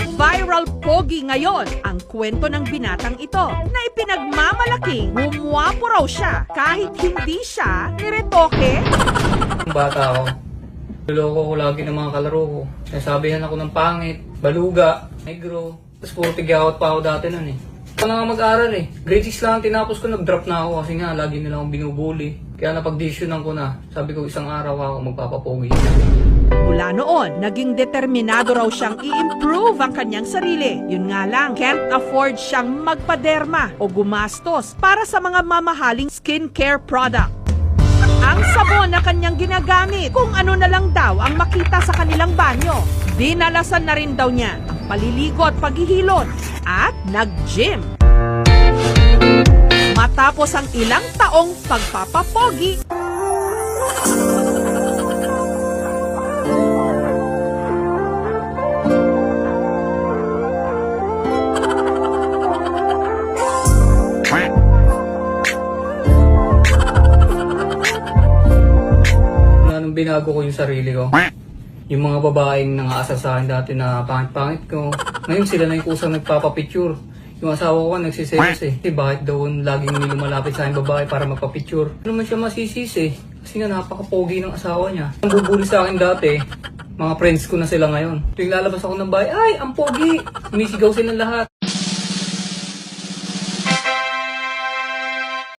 Ang viral pogi ngayon, ang kwento ng binatang ito na ipinagmamalaking gumwapo raw siya kahit hindi siya niretoke. Bata ako, niloko ko lagi ng mga kalaro ko. Nasabihan ako ng pangit, baluga, negro. Tapos puro tigawat pa ako dati nun eh. Ako na nga mag-aral eh. Grade 6 lang ang tinapos ko, nag-drop na ako kasi nga lagi nila akong binubuli. Kaya napag-decisionan ko na. Sabi ko isang araw ako magpapapogi. Noon, naging determinado raw siyang i-improve ang kanyang sarili. Yun nga lang, can't afford siyang magpaderma o gumastos para sa mga mamahaling skincare product. Ang sabon na kanyang ginagamit, kung ano na lang daw ang makita sa kanilang banyo. Dinalasan na rin daw niya ang paliligo at paghihilot at nag-gym. Matapos ang ilang taong pagpapapogi, binago ko yung sarili ko. Yung mga babaeng nangaasar sa akin dati na pangit-pangit ko. Ngayon sila na yung kusang nagpapapicture. Yung asawa ko nagsiselos eh. Kasi bakit daw laging may lumalapit sa akin babae para magpapicture? Ano naman siya masisisi? Kasi nga napaka-pogi ng asawa niya. Ang bubuli sa akin dati, mga friends ko na sila ngayon. Tuwing lalabas ako ng bahay, ay, ang pogi! Sumisigaw silang lahat.